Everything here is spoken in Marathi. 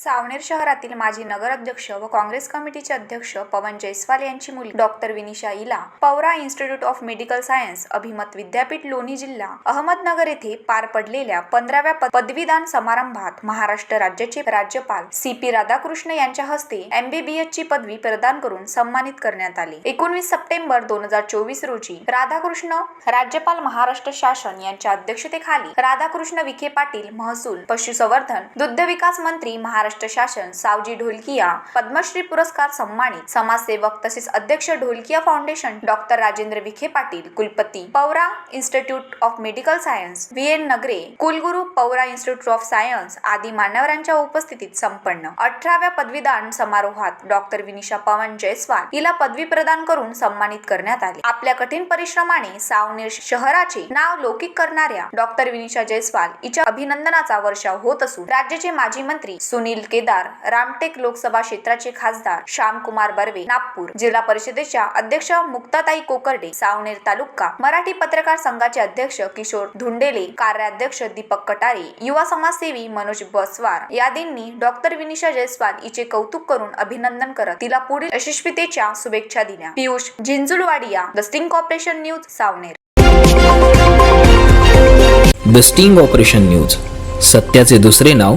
सावनेर शहरातील माजी नगराध्यक्ष व काँग्रेस कमिटीचे अध्यक्ष पवन जयस्वाल यांची मुलगी doctor Vinisha Ila Pravara institute of medical science अभिमत विद्यापीठ लोणी जिल्हा अहमदनगर येथे पार पडलेल्या पंधराव्या पदवीदान समारंभात महाराष्ट्र राज्याचे राज्यपाल सी पी राधाकृष्ण यांच्या हस्ते एमबीबीएस ची पदवी प्रदान करून सन्मानित करण्यात आले. एकोणवीस सप्टेंबर दोन हजार चोवीस रोजी राधाकृष्ण राज्यपाल महाराष्ट्र शासन यांच्या अध्यक्षतेखाली राधाकृष्ण विखे पाटील महसूल पशुसंवर्धन दुग्ध विकास मंत्री महाराष्ट्र शासन सावजी ढोलकिया पद्मश्री पुरस्कार सन्मानित समाजसेवक तसेच अध्यक्ष ढोलकिया फाउंडेशन डॉक्टर राजेंद्र विखे पाटील कुलपती Pravara institute of medical science V. N. Nagare कुलगुरू पौरा इन्स्टिट्यूट ऑफ सायन्स आदी मान्यवरांच्या उपस्थितीत संपन्न. अठराव्या पदवीदान समारोहात डॉक्टर विनिशा पवन जयस्वाल हिला पदवी प्रदान करून सन्मानित करण्यात आले. आपल्या कठीण परिश्रमाने सावनेर शहराचे नाव लौकिक करणाऱ्या डॉक्टर विनिशा जयस्वाल हिच्या अभिनंदनाचा वर्षाव होत असून राज्याचे माजी मंत्री सुनील सुनील केदार रामटेक लोकसभा क्षेत्राचे खासदार श्यामकुमार बर्वे नागपूर जिल्हा परिषदेच्या अध्यक्ष मुक्ताताई कोकर्डे सावनेर तालुका मराठी पत्रकार संघाचे अध्यक्ष किशोर धुंडेले कार्याध्यक्ष दीपक कटारे युवा समाजसेवी मनोज बसवार यादींनी डॉक्टर विनिशा जयस्वाल हिचे कौतुक करून अभिनंदन करत तिला पुढील यशस्वीतेच्या शुभेच्छा दिल्या. Piyush Zinjulwadia the sting corporation news Savner. The sting operation news सत्याचे दुसरे नाव